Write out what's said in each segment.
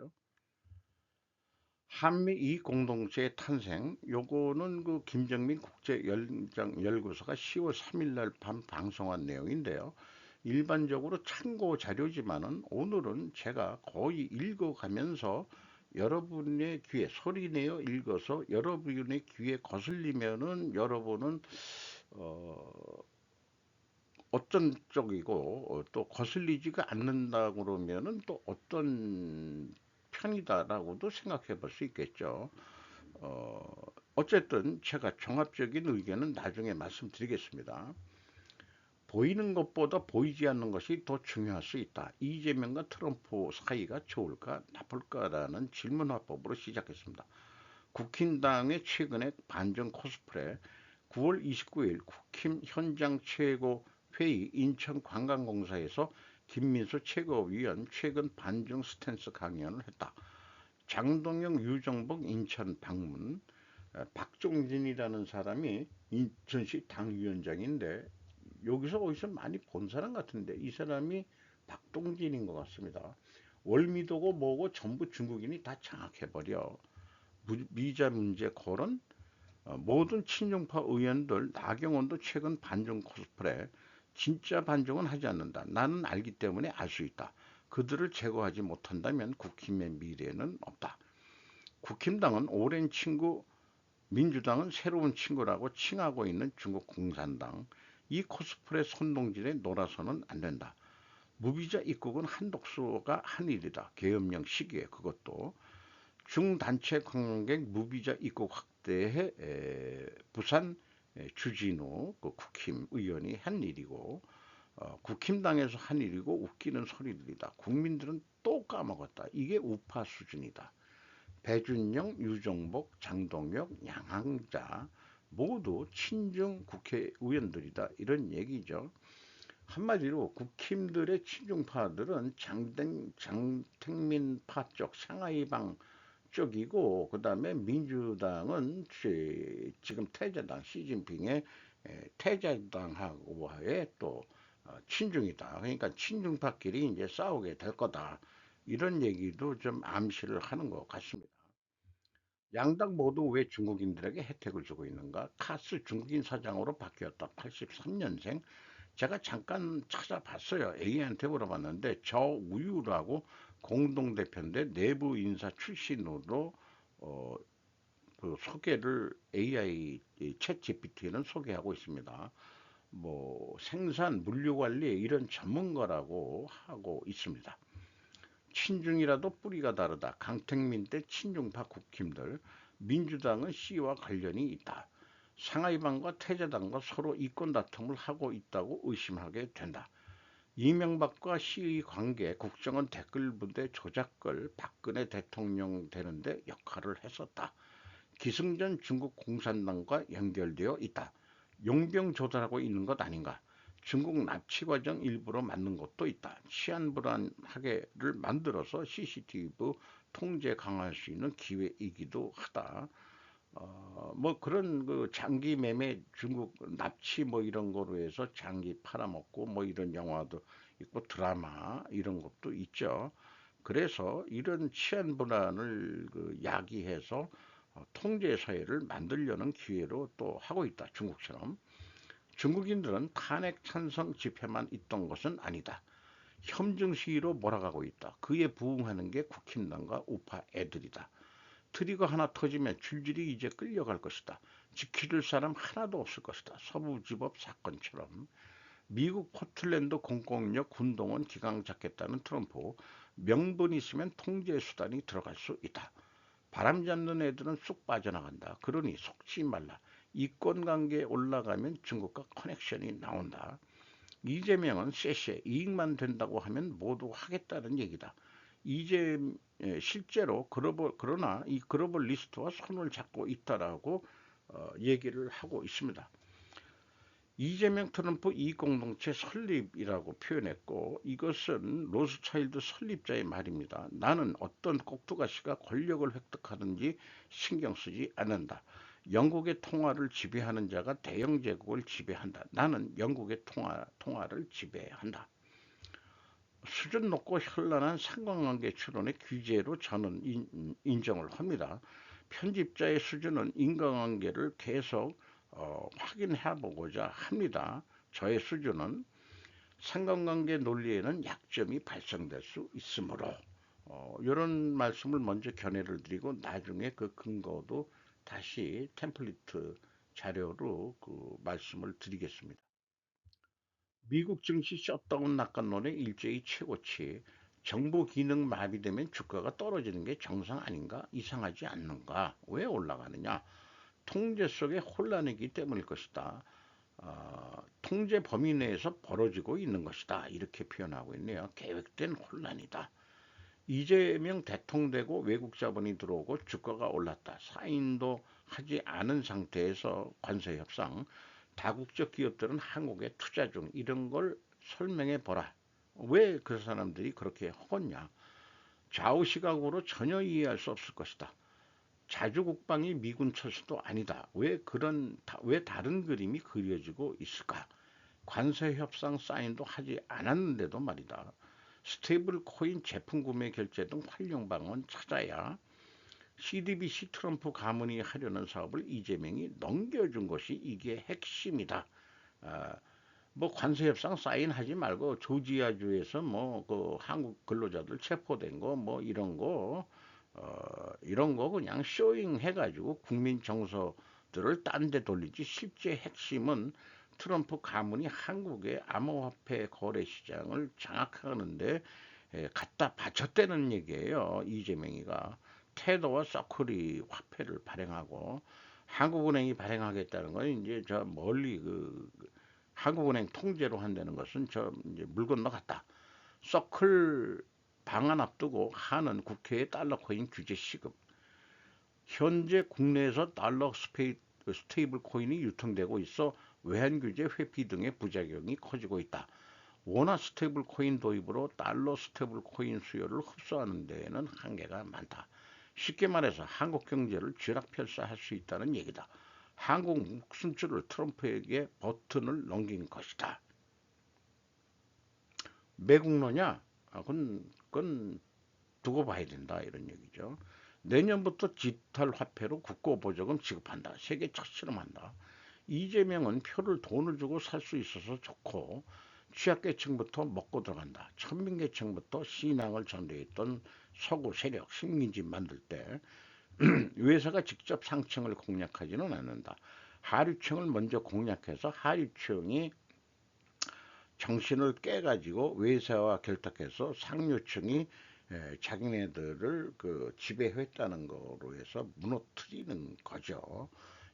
보시죠. 한미 이 공동체의 탄생 요거는 그 김정민 국제 연장 연구소가 10월 3일 날 밤 방송한 내용인데요. 일반적으로 참고 자료지만은 오늘은 제가 거의 읽어가면서 여러분의 귀에 소리내어 읽어서 여러분의 귀에 거슬리면은 여러분은 어 어떤 쪽이고 어, 또 거슬리지가 않는다 그러면은 또 어떤 편이다라고도 생각해 볼 수 있겠죠. 어, 어쨌든 제가 종합적인 의견은 나중에 말씀드리겠습니다. 보이는 것보다 보이지 않는 것이 더 중요할 수 있다. 이재명과 트럼프 사이가 좋을까 나쁠까라는 질문화법으로 시작했습니다. 국힘당의 최근의 반전 코스프레 9월 29일 국힘 현장 최고 회의 인천관광공사에서 김민수 최고위원 최근 반중 스탠스 강연을 했다. 장동영, 유정복 인천 방문, 박종진이라는 사람이 인천시 당위원장인데 여기서 어디서 많이 본 사람 같은데 이 사람이 박동진인 것 같습니다. 월미도고 뭐고 전부 중국인이 다 장악해버려. 미자 문제 거론 어, 모든 친중파 의원들 나경원도 최근 반중 코스프레 진짜 반중은 하지 않는다. 나는 알기 때문에 알 수 있다. 그들을 제거하지 못한다면 국힘의 미래는 없다. 국힘당은 오랜 친구, 민주당은 새로운 친구라고 칭하고 있는 중국 공산당. 이 코스프레 선동질에 놀아서는 안 된다. 무비자 입국은 한독수가 한 일이다. 계엄령 시기에 그것도 중단체 관광객 무비자 입국 확대에 부산 주진우 그 국힘 의원이 한 일이고 어, 국힘당에서 한 일이고 웃기는 소리들이다. 국민들은 또 까먹었다. 이게 우파 수준이다. 배준영, 유정복, 장동혁, 양항자 모두 친중 국회의원들이다. 이런 얘기죠. 한마디로 국힘들의 친중파들은 장땡, 장택민파 쪽, 상하이방 쪽이고 그 다음에 민주당은 지금 태자당 시진핑의 태자당하고의 또 어, 친중이다. 그러니까 친중파끼리 이제 싸우게 될 거다. 이런 얘기도 좀 암시를 하는 것 같습니다. 양당 모두 왜 중국인들에게 혜택을 주고 있는가? 카스 중국인 사장으로 바뀌었다. 83년생. 제가 잠깐 찾아봤어요. A한테 물어봤는데 저 우유라고 공동대표인데 내부 인사 출신으로 어, 그 소개를 AI 챗 GPT는 소개하고 있습니다. 뭐 생산, 물류 관리 이런 전문가라고 하고 있습니다. 친중이라도 뿌리가 다르다. 강택민 때 친중파 국힘들, 민주당은 C와 관련이 있다. 상하이방과 태자당과 서로 이권 다툼을 하고 있다고 의심하게 된다. 이명박과 시의 관계 국정원 댓글 부대 조작글 박근혜 대통령 되는데 역할을 했었다. 기승전 중국 공산당과 연결되어 있다. 용병 조달하고 있는 것 아닌가. 중국 납치 과정 일부러 맞는 것도 있다. 치안 불안하게를 만들어서 CCTV 통제 강화할 수 있는 기회이기도 하다. 어, 뭐 그런 그 장기 매매 중국 납치 뭐 이런 거로 해서 장기 팔아먹고 뭐 이런 영화도 있고 드라마 이런 것도 있죠. 그래서 이런 치안 불안을 그 야기해서 어, 통제 사회를 만들려는 기회로 또 하고 있다. 중국처럼. 중국인들은 탄핵 찬성 집회만 있던 것은 아니다. 협정 시위로 몰아가고 있다. 그에 부응하는 게 국힘당과 우파 애들이다. 트리거 하나 터지면 줄줄이 이제 끌려갈 것이다. 지키줄 사람 하나도 없을 것이다. 서부지법 사건처럼 미국 포틀랜드 공공력 군동원 기강 잡겠다는 트럼프 명분 있으면 통제 수단이 들어갈 수 있다. 바람 잡는 애들은 쑥 빠져나간다. 그러니 속지 말라. 이권 관계에 올라가면 중국과 커넥션이 나온다. 이재명은 쎄쎄 이익만 된다고 하면 모두 하겠다는 얘기다. 이제 예, 실제로 글로벌 그러나 이 글로벌 리스트와 손을 잡고 있다라고 어, 얘기를 하고 있습니다. 이재명 트럼프 이 공동체 설립이라고 표현했고 이것은 로스차일드 설립자의 말입니다. 나는 어떤 꼭두가시가 권력을 획득하든지 신경 쓰지 않는다. 영국의 통화를 지배하는 자가 대영 제국을 지배한다. 나는 영국의 통화, 통화를 지배한다. 수준 높고 현란한 상관관계 추론의 규제로 저는 인, 인정을 합니다. 편집자의 수준은 인간관계를 계속 어, 확인해 보고자 합니다. 저의 수준은 상관관계 논리에는 약점이 발생될 수 있으므로 어, 이런 말씀을 먼저 견해를 드리고 나중에 그 근거도 다시 템플리트 자료로 그 말씀을 드리겠습니다. 미국 증시 셧다운 낙관론의 일제히 최고치 정보 기능 마비되면 주가가 떨어지는 게 정상 아닌가 이상하지 않는가 왜 올라가느냐? 통제 속의 혼란이기 때문일 것이다. 어, 통제 범위 내에서 벌어지고 있는 것이다. 이렇게 표현하고 있네요. 계획된 혼란이다. 이재명 대통되고 외국 자본이 들어오고 주가가 올랐다. 사인도 하지 않은 상태에서 관세 협상 다국적 기업들은 한국에 투자 중 이런 걸 설명해 보라 왜 그 사람들이 그렇게 허겄냐 좌우 시각으로 전혀 이해할 수 없을 것이다 자주 국방이 미군 철수도 아니다. 왜 그런 왜 다른 그림이 그려지고 있을까? 관세 협상 사인도 하지 않았는데도 말이다. 스테이블 코인 제품 구매 결제 등 활용 방안 찾아야 CDBC 트럼프 가문이 하려는 사업을 이재명이 넘겨준 것이 이게 핵심이다. 아, 뭐 관세 협상 사인하지 말고 조지아주에서 뭐 그 한국 근로자들 체포된 거 뭐 이런 거 어, 이런 거 그냥 쇼잉 해가지고 국민 정서들을 딴 데 돌리지 실제 핵심은 트럼프 가문이 한국의 암호화폐 거래 시장을 장악하는데 에, 갖다 바쳤다는 얘기예요. 이재명이가 테더와 서클이 화폐를 발행하고 한국은행이 발행하겠다는 건 이제 저 멀리 그 한국은행 통제로 한다는 것은 저 이제 물 건너갔다. 서클 방안 앞두고 하는 국회의 달러 코인 규제 시급. 현재 국내에서 달러 스페이, 스테이블 코인이 유통되고 있어 외환 규제 회피 등의 부작용이 커지고 있다. 원화 스테이블 코인 도입으로 달러 스테이블 코인 수요를 흡수하는 데에는 한계가 많다. 쉽게 말해서 한국 경제를 쥐락펴사할 수 있다는 얘기다. 한국 목숨줄을 트럼프에게 버튼을 넘긴 것이다. 매국노냐? 아, 그건 그건 두고 봐야 된다 이런 얘기죠. 내년부터 디지털 화폐로 국고보조금 지급한다. 세계 첫 실험한다. 이재명은 표를 돈을 주고 살 수 있어서 좋고 취약계층부터 먹고 들어간다. 천민계층부터 신앙을 전도했던 서구 세력 식민지 만들 때 외사가 직접 상층을 공략하지는 않는다. 하류층을 먼저 공략해서 하류층이 정신을 깨가지고 외세와 결탁해서 상류층이 자기네들을 그 지배했다는 거로 해서 무너뜨리는 거죠.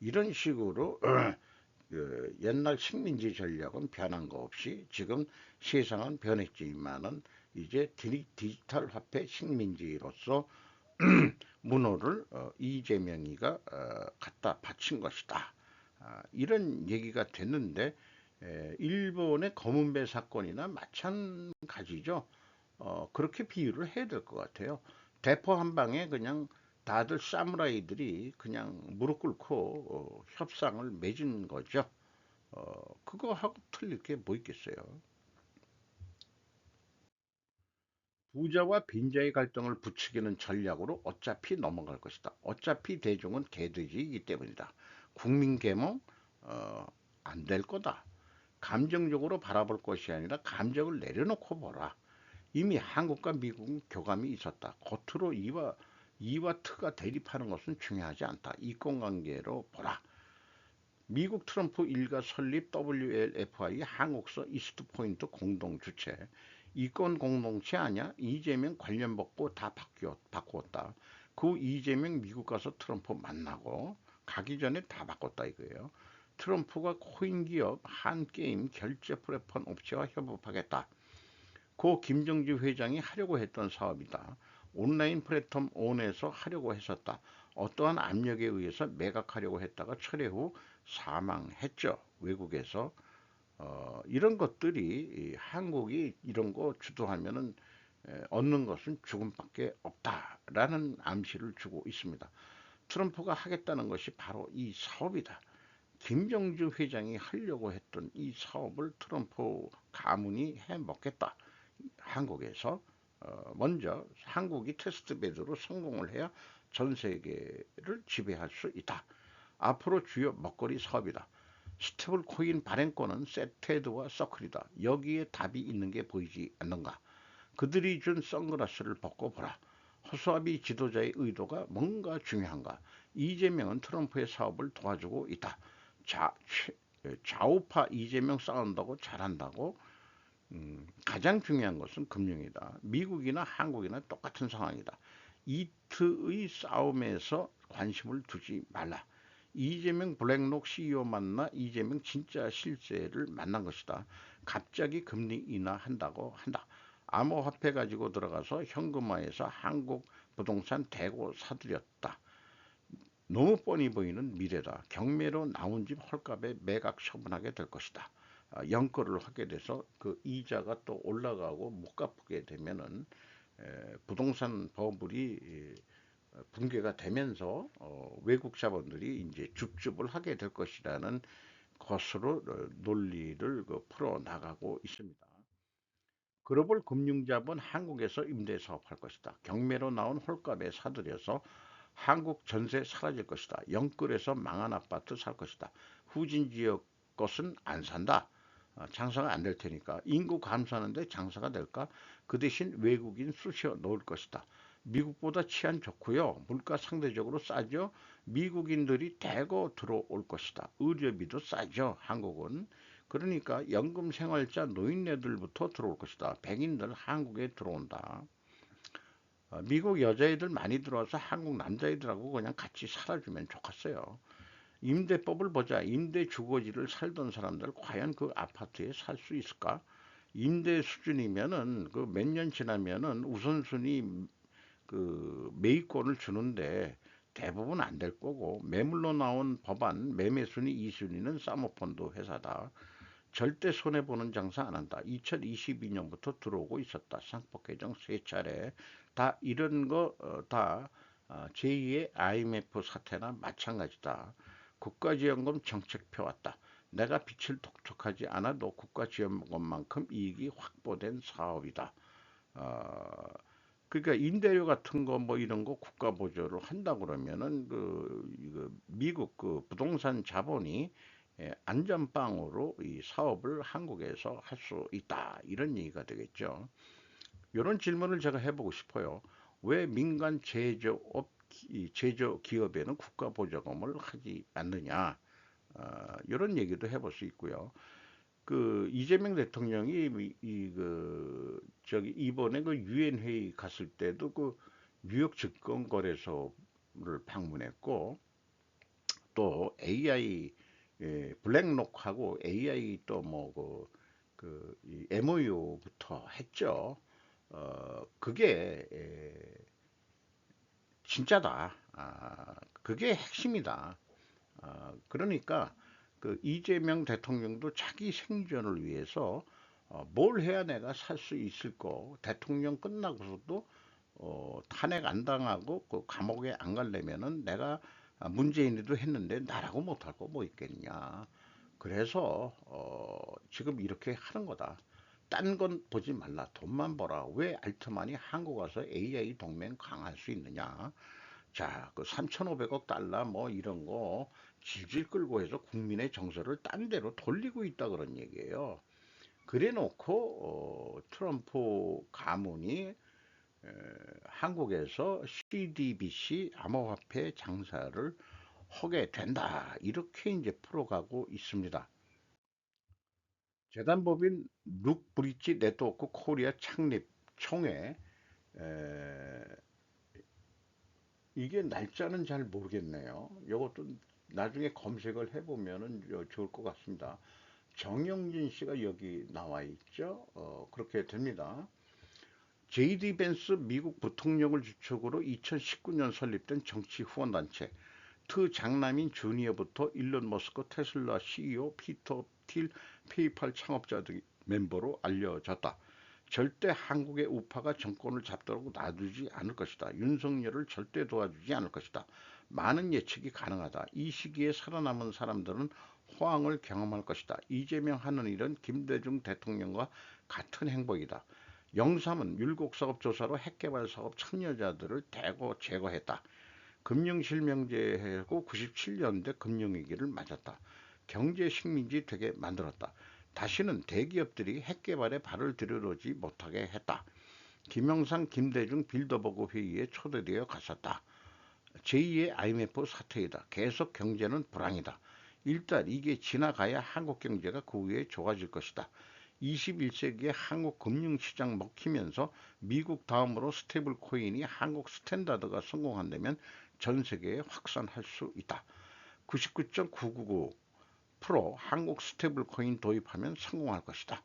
이런 식으로 그 옛날 식민지 전략은 변한 거 없이 지금 세상은 변했지만은 이제 디 지털 화폐 식민지로서 문호를 어, 이재명이가 어, 갖다 바친 것이다. 아, 이런 얘기가 됐는데 일본의 검은배 사건이나 마찬가지죠. 어, 그렇게 비유를 해야 될 것 같아요. 대포 한 방에 그냥 다들 사무라이들이 그냥 무릎 꿇고 어, 협상을 맺은 거죠. 어, 그거하고 틀릴 게 뭐 있겠어요. 부자와 빈자의 갈등을 부추기는 전략으로 어차피 넘어갈 것이다. 어차피 대중은 개돼지이기 때문이다. 국민 계몽 어, 안 될 거다. 감정적으로 바라볼 것이 아니라 감정을 내려놓고 보라. 이미 한국과 미국은 교감이 있었다. 겉으로 이와 이와 트가 대립하는 것은 중요하지 않다. 이권관계로 보라. 미국 트럼프 일가 설립 WLFI 한국서 이스트 포인트 공동 주체. 이권 공동체 아니야? 이재명 관련 받고 다 바뀌었, 바꾸었다. 그 이재명 미국 가서 트럼프 만나고 가기 전에 다 바꿨다 이거예요. 트럼프가 코인 기업 한게임 결제 플랫폼 업체와 협업하겠다. 고 김정지 회장이 하려고 했던 사업이다. 온라인 플랫폼 온에서 하려고 했었다. 어떠한 압력에 의해서 매각하려고 했다가 철회 후 사망했죠. 외국에서. 어, 이런 것들이 한국이 이런 거 주도하면은 에, 얻는 것은 죽음밖에 없다라는 암시를 주고 있습니다. 트럼프가 하겠다는 것이 바로 이 사업이다. 김정주 회장이 하려고 했던 이 사업을 트럼프 가문이 해먹겠다. 한국에서 어, 먼저 한국이 테스트 베드로 성공을 해야 전 세계를 지배할 수 있다. 앞으로 주요 먹거리 사업이다. 스테블 코인 발행권은 세테드와 서클이다. 여기에 답이 있는 게 보이지 않는가? 그들이 준 선글라스를 벗고 보라. 허수아비 지도자의 의도가 뭔가 중요한가? 이재명은 트럼프의 사업을 도와주고 있다. 자, 좌우파 이재명 싸운다고 잘한다고 음, 가장 중요한 것은 금융이다. 미국이나 한국이나 똑같은 상황이다. 이트의 싸움에서 관심을 두지 말라. 이재명 블랙록 CEO 만나 이재명 진짜 실세를 만난 것이다. 갑자기 금리 인하 한다고 한다. 암호화폐 가지고 들어가서 현금화해서 한국 부동산 대고 사들였다. 너무 뻔히 보이는 미래다. 경매로 나온 집 헐값에 매각 처분하게 될 것이다. 아, 연거를 하게 돼서 그 이자가 또 올라가고 못 갚게 되면은 부동산 버블이 붕괴가 되면서 어, 외국 자본들이 이제 줍줍을 하게 될 것이라는 것으로 어, 논리를 그 풀어 나가고 있습니다. 글로벌 금융자본 한국에서 임대 사업할 것이다. 경매로 나온 홀값에 사들여서 한국 전세 사라질 것이다. 영끌에서 망한 아파트 살 것이다. 후진 지역 것은 안 산다. 어, 장사가 안 될 테니까 인구 감소하는데 장사가 될까? 그 대신 외국인 쑤셔 놓을 것이다. 미국보다 치안 좋고요. 물가 상대적으로 싸죠. 미국인들이 대거 들어올 것이다. 의료비도 싸죠. 한국은. 그러니까 연금 생활자 노인네들부터 들어올 것이다. 백인들 한국에 들어온다. 어, 미국 여자애들 많이 들어와서 한국 남자애들하고 그냥 같이 살아주면 좋겠어요. 임대법을 보자. 임대 주거지를 살던 사람들 과연 그 아파트에 살 수 있을까? 임대 수준이면은 그 몇 년 지나면은 우선순위 그 매입권을 주는데 대부분 안 될 거고 매물로 나온 법안 매매 순위 2순위는 사모펀드 회사다. 절대 손해 보는 장사 안 한다. 2022년부터 들어오고 있었다. 상법 개정 세 차례. 다 이런 거다 어, 제2의 IMF 사태나 마찬가지다. 국가지원금 정책표 왔다. 내가 빛을 독촉하지 않아도 국가지원금만큼 이익이 확보된 사업이다. 어, 그러니까 임대료 같은 거 뭐 이런 거 국가 보조를 한다 그러면은 그 미국 그 부동산 자본이 예, 안전빵으로 이 사업을 한국에서 할 수 있다 이런 얘기가 되겠죠. 이런 질문을 제가 해보고 싶어요. 왜 민간 제조업 제조 기업에는 국가 보조금을 하지 않느냐 어, 이런 얘기도 해볼 수 있고요. 그 이재명 대통령이 이그 저기 이번에 그 유엔 회의 갔을 때도 그 뉴욕 증권 거래소를 방문했고 또 AI 예, 블랙록하고 AI 또 뭐그 그 MOU부터 했죠. 어 그게 예, 진짜다. 아, 그게 핵심이다. 아, 그러니까 그 이재명 대통령도 자기 생존을 위해서 어, 뭘 해야 내가 살 수 있을 거 대통령 끝나고서도 어, 탄핵 안 당하고 그 감옥에 안 가려면은 내가 아, 문재인이도 했는데 나라고 못할 거 뭐 있겠냐. 그래서 어, 지금 이렇게 하는 거다. 딴 건 보지 말라. 돈만 벌어. 왜 알트만이 한국 와서 AI 동맹 강할 수 있느냐. 자, 그 3,500억 달러 뭐 이런 거 질질 끌고 해서 국민의 정서를 딴 데로 돌리고 있다 그런 얘기예요. 그래 놓고 어, 트럼프 가문이 한국에서 CDBC 암호화폐 장사를 하게 된다. 이렇게 이제 풀어가고 있습니다. 재단법인 룩 브릿지 네트워크 코리아 창립 총회 이게 날짜는 잘 모르겠네요. 이것도 나중에 검색을 해보면 좋을 것 같습니다. 정영진 씨가 여기 나와 있죠. 어, 그렇게 됩니다. JD 벤스 미국 부통령을 주축으로 2019년 설립된 정치 후원단체 트 장남인 주니어부터 일론 머스크 테슬라 CEO 피터 틸 페이팔 창업자 등 멤버로 알려졌다. 절대 한국의 우파가 정권을 잡도록 놔두지 않을 것이다. 윤석열을 절대 도와주지 않을 것이다. 많은 예측이 가능하다. 이 시기에 살아남은 사람들은 호황을 경험할 것이다. 이재명 하는 일은 김대중 대통령과 같은 행복이다. 영삼은 율곡사업 조사로 핵개발 사업 참여자들을 대거 제거했다. 금융실명제하고 97년대 금융위기를 맞았다. 경제 식민지 되게 만들었다. 다시는 대기업들이 핵개발에 발을 들여놓지 못하게 했다. 김영삼, 김대중 빌더버그 회의에 초대되어 갔었다. 제2의 IMF 사태이다. 계속 경제는 불황이다. 일단 이게 지나가야 한국 경제가 그 후에 좋아질 것이다. 21세기에 한국 금융시장 먹히면서 미국 다음으로 스테이블 코인이 한국 스탠다드가 성공한다면 전 세계에 확산할 수 있다. 99.999% 한국 스테이블 코인 도입하면 성공할 것이다.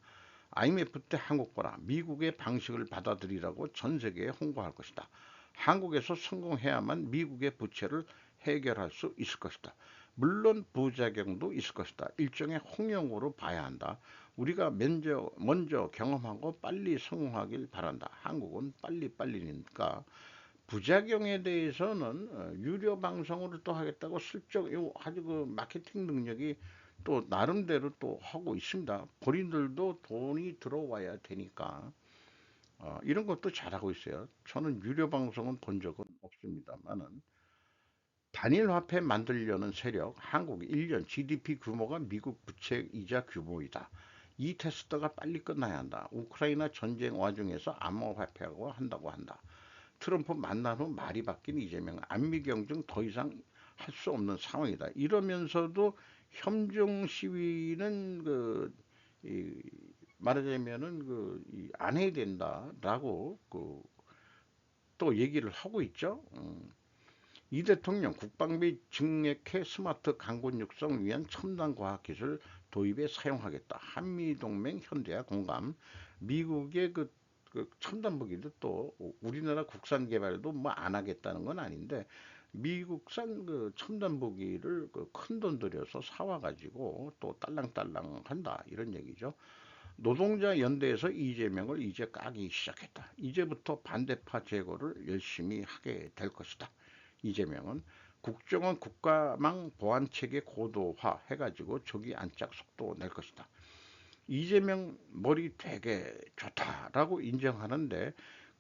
IMF 때 한국 보라 미국의 방식을 받아들이라고 전 세계에 홍보할 것이다. 한국에서 성공해야만 미국의 부채를 해결할 수 있을 것이다. 물론 부작용도 있을 것이다. 일종의 홍역으로 봐야 한다. 우리가 먼저, 먼저 경험하고 빨리 성공하길 바란다. 한국은 빨리빨리니까 부작용에 대해서는 어, 유료 방송으로 또 하겠다고 슬쩍 요 아주 그 마케팅 능력이 또 나름대로 또 하고 있습니다. 본인들도 돈이 들어와야 되니까 어, 이런 것도 잘하고 있어요. 저는 유료 방송은 본 적은 없습니다만은 단일 화폐 만들려는 세력 한국 1년 GDP 규모가 미국 부채 이자 규모이다. 이 테스트가 빨리 끝나야 한다. 우크라이나 전쟁 와중에서 암호화폐하고 한다고 한다. 트럼프 만난 후 말이 바뀐 이재명 안미 경쟁 더 이상 할 수 없는 상황이다. 이러면서도 협정 시위는 그 이, 말하자면은 그 안 해야 된다라고 그 또 얘기를 하고 있죠. 음. 이 대통령 국방비 증액해 스마트 강군 육성 위한 첨단 과학 기술 도입에 사용하겠다. 한미 동맹 현대화 공감. 미국의 그, 그 첨단 무기도 또 우리나라 국산 개발도 뭐 안 하겠다는 건 아닌데 미국산 그 첨단 무기를 그 큰 돈 들여서 사와 가지고 또 딸랑딸랑 한다 이런 얘기죠. 노동자 연대에서 이재명을 이제 까기 시작했다. 이제부터 반대파 제거를 열심히 하게 될 것이다. 이재명은 국정원 국가망 보안 체계 고도화 해가지고 조기 안착 속도 낼 것이다. 이재명 머리 되게 좋다라고 인정하는데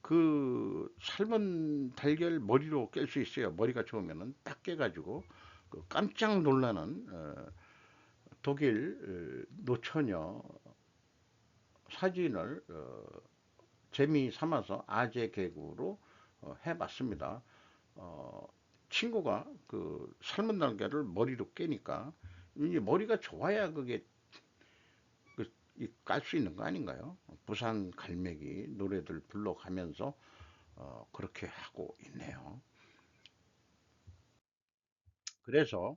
그 삶은 달걀 머리로 깰 수 있어요. 머리가 좋으면은 딱 깨가지고 그 깜짝 놀라는 어, 독일 어, 노처녀 사진을 어, 재미 삼아서 아재 개구로 어, 해봤습니다. 어, 친구가 그 삶은 달걀을 머리로 깨니까 이제 머리가 좋아야 그게 그, 깔 수 있는 거 아닌가요? 부산 갈매기 노래들 불러가면서 어, 그렇게 하고 있네요. 그래서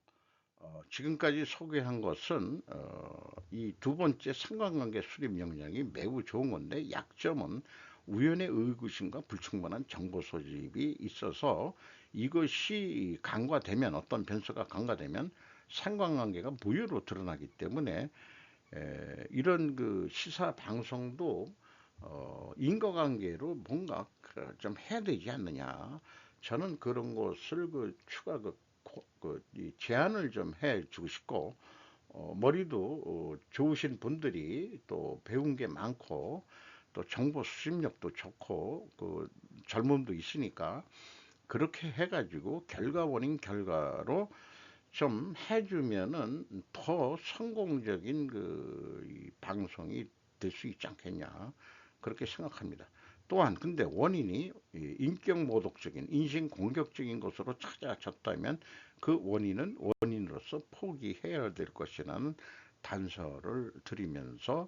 어, 지금까지 소개한 것은 어, 이 두 번째 상관관계 수립 역량이 매우 좋은 건데 약점은 우연의 의구심과 불충분한 정보 소집이 있어서 이것이 간과되면 어떤 변수가 간과되면 상관관계가 무효로 드러나기 때문에 에, 이런 그 시사 방송도 어, 인과관계로 뭔가 그좀 해야 되지 않느냐. 저는 그런 것을 그 추가 그, 그 제안을 좀 해 주고 싶고 어, 머리도 어, 좋으신 분들이 또 배운 게 많고 또 정보 수집력도 좋고 그 젊음도 있으니까 그렇게 해가지고 결과 원인 결과로 좀 해주면은 더 성공적인 그 방송이 될 수 있지 않겠냐 그렇게 생각합니다. 또한 근데 원인이 인격 모독적인 인신 공격적인 것으로 찾아졌다면 그 원인은 원인으로서 포기해야 될 것이라는 단서를 드리면서